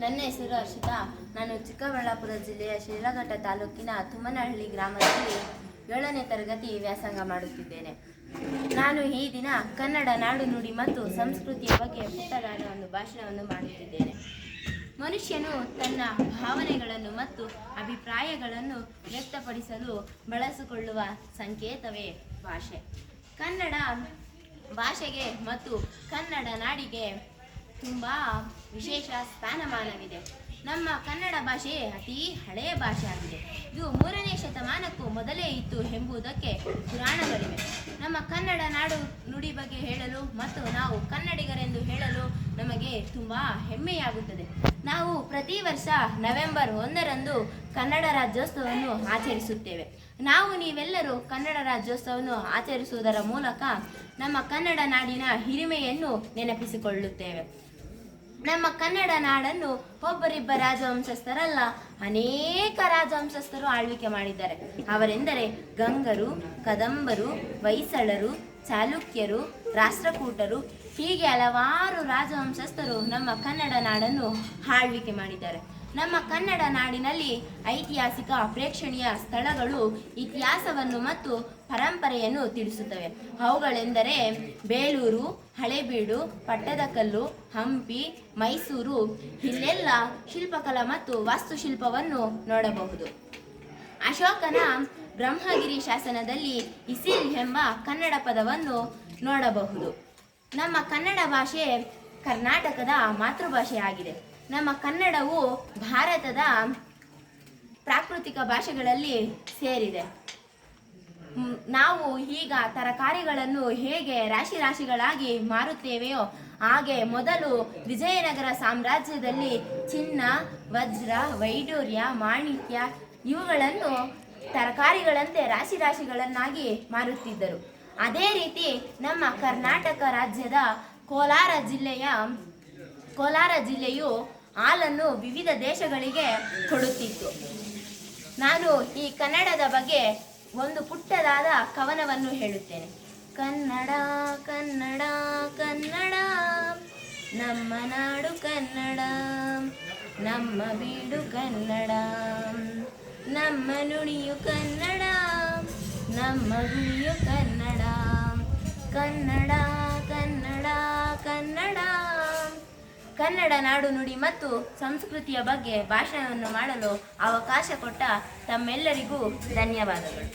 ನನ್ನ ಹೆಸರು ಹರ್ಷಿತಾ. ನಾನು ಚಿಕ್ಕಬಳ್ಳಾಪುರ ಜಿಲ್ಲೆಯ ಶಿಡ್ಲಘಟ್ಟ ತಾಲೂಕಿನ ತುಮ್ಮನಹಳ್ಳಿ ಗ್ರಾಮದಲ್ಲಿ ಏಳನೇ ತರಗತಿ ವ್ಯಾಸಂಗ ಮಾಡುತ್ತಿದ್ದೇನೆ. ನಾನು ಈ ದಿನ ಕನ್ನಡ, ನಾಡು ನುಡಿ ಮತ್ತು ಸಂಸ್ಕೃತಿಯ ಬಗ್ಗೆ ಪುಟ್ಟದಾದ ಒಂದು ಭಾಷಣವನ್ನು ಮಾಡುತ್ತಿದ್ದೇನೆ. ಮನುಷ್ಯನು ತನ್ನ ಭಾವನೆಗಳನ್ನು ಮತ್ತು ಅಭಿಪ್ರಾಯಗಳನ್ನು ವ್ಯಕ್ತಪಡಿಸಲು ಬಳಸಿಕೊಳ್ಳುವ ಸಂಕೇತವೇ ಭಾಷೆ. ಕನ್ನಡ ಭಾಷೆಗೆ ಮತ್ತು ಕನ್ನಡ ನಾಡಿಗೆ ತುಂಬ ವಿಶೇಷ ಸ್ಥಾನಮಾನವಿದೆ. ನಮ್ಮ ಕನ್ನಡ ಭಾಷೆ ಅತಿ ಹಳೆಯ ಭಾಷೆ ಆಗಿದೆ ಇದು ಮೂರನೇ ಶತಮಾನಕ್ಕೂ ಮೊದಲೇ ಇತ್ತು ಎಂಬುದಕ್ಕೆ ಪುರಾಣಗಳಿವೆ. ನಮ್ಮ ಕನ್ನಡ ನಾಡು ನುಡಿ ಬಗ್ಗೆ ಹೇಳಲು ಮತ್ತು ನಾವು ಕನ್ನಡಿಗರೆಂದು ಹೇಳಲು ನಮಗೆ ತುಂಬ ಹೆಮ್ಮೆಯಾಗುತ್ತದೆ. ನಾವು ಪ್ರತಿ ವರ್ಷ ನವೆಂಬರ್ ಒಂದರಂದು ಕನ್ನಡ ರಾಜ್ಯೋತ್ಸವವನ್ನು ಆಚರಿಸುತ್ತೇವೆ. ನಾವು ನೀವೆಲ್ಲರೂ ಕನ್ನಡ ರಾಜ್ಯೋತ್ಸವವನ್ನು ಆಚರಿಸುವುದರ ಮೂಲಕ ನಮ್ಮ ಕನ್ನಡ ನಾಡಿನ ಹಿರಿಮೆಯನ್ನು ನೆನಪಿಸಿಕೊಳ್ಳುತ್ತೇವೆ. ನಮ್ಮ ಕನ್ನಡ ನಾಡನ್ನು ಒಬ್ಬರಿಬ್ಬ ರಾಜವಂಶಸ್ಥರಲ್ಲ ಅನೇಕ ರಾಜವಂಶಸ್ಥರು ಆಳ್ವಿಕೆ ಮಾಡಿದ್ದಾರೆ. ಅವರೆಂದರೆ ಗಂಗರು, ಕದಂಬರು, ಹೊಯ್ಸಳರು, ಚಾಲುಕ್ಯರು, ರಾಷ್ಟ್ರಕೂಟರು, ಹೀಗೆ ಹಲವಾರು ರಾಜವಂಶಸ್ಥರು ನಮ್ಮ ಕನ್ನಡ ನಾಡನ್ನು ಆಳ್ವಿಕೆ ಮಾಡಿದ್ದಾರೆ. ನಮ್ಮ ಕನ್ನಡ ನಾಡಿನಲ್ಲಿ ಐತಿಹಾಸಿಕ ಪ್ರೇಕ್ಷಣೀಯ ಸ್ಥಳಗಳು, ಇತಿಹಾಸವನ್ನು ಮತ್ತು ಪರಂಪರೆಯನ್ನು ತಿಳಿಸುತ್ತವೆ. ಅವುಗಳೆಂದರೆ ಬೇಲೂರು, ಹಳೆಬೀಡು, ಪಟ್ಟದಕಲ್ಲು, ಹಂಪಿ, ಮೈಸೂರು. ಇಲ್ಲೆಲ್ಲ ಶಿಲ್ಪಕಲಾ ಮತ್ತು ವಾಸ್ತುಶಿಲ್ಪವನ್ನು ನೋಡಬಹುದು. ಅಶೋಕನ ಬ್ರಹ್ಮಗಿರಿ ಶಾಸನದಲ್ಲಿ ಇಸಿಲ್ ಎಂಬ ಕನ್ನಡ ಪದವನ್ನು ನೋಡಬಹುದು. ನಮ್ಮ ಕನ್ನಡ ಭಾಷೆ ಕರ್ನಾಟಕದ ಮಾತೃಭಾಷೆಯಾಗಿದೆ. ನಮ್ಮ ಕನ್ನಡವು ಭಾರತದ ಪ್ರಾಕೃತಿಕ ಭಾಷೆಗಳಲ್ಲಿ ಸೇರಿದೆ. ನಾವು ಈಗ ತರಕಾರಿಗಳನ್ನು ಹೇಗೆ ರಾಶಿ ರಾಶಿಗಳಾಗಿ ಮಾರುತ್ತೇವೆಯೋ ಹಾಗೆ ಮೊದಲು ವಿಜಯನಗರ ಸಾಮ್ರಾಜ್ಯದಲ್ಲಿ ಚಿನ್ನ, ವಜ್ರ, ವೈಡೂರ್ಯ, ಮಾಣಿಕ್ಯ ಇವುಗಳನ್ನು ತರಕಾರಿಗಳಂತೆ ರಾಶಿ ರಾಶಿಗಳನ್ನಾಗಿ ಮಾರುತ್ತಿದ್ದರು. ಅದೇ ರೀತಿ ನಮ್ಮ ಕರ್ನಾಟಕ ರಾಜ್ಯದ ಕೋಲಾರ ಜಿಲ್ಲೆಯ ಕೋಲಾರ ಜಿಲ್ಲೆಯು ಹಾಲನ್ನು ವಿವಿಧ ದೇಶಗಳಿಗೆ ಕೊಡುತ್ತಿತ್ತು. ನಾನು ಈ ಕನ್ನಡದ ಬಗ್ಗೆ ಒಂದು ಪುಟ್ಟದಾದ ಕವನವನ್ನು ಹೇಳುತ್ತೇನೆ. ಕನ್ನಡ ಕನ್ನಡ ಕನ್ನಡ, ನಮ್ಮ ನಾಡು ಕನ್ನಡ, ನಮ್ಮ ಬೀಡು ಕನ್ನಡ, ನಮ್ಮ ನುಡಿಯು ಕನ್ನಡ, ನಮ್ಮ ಗುರಿಯು ಕನ್ನಡ ಕನ್ನಡ ಕನ್ನಡ ಕನ್ನಡ ನಾಡು ನುಡಿ ಮತ್ತು ಸಂಸ್ಕೃತಿಯ ಬಗ್ಗೆ ಭಾಷಣವನ್ನು ಮಾಡಲು ಅವಕಾಶ ಕೊಟ್ಟ ತಮ್ಮೆಲ್ಲರಿಗೂ ಧನ್ಯವಾದಗಳು.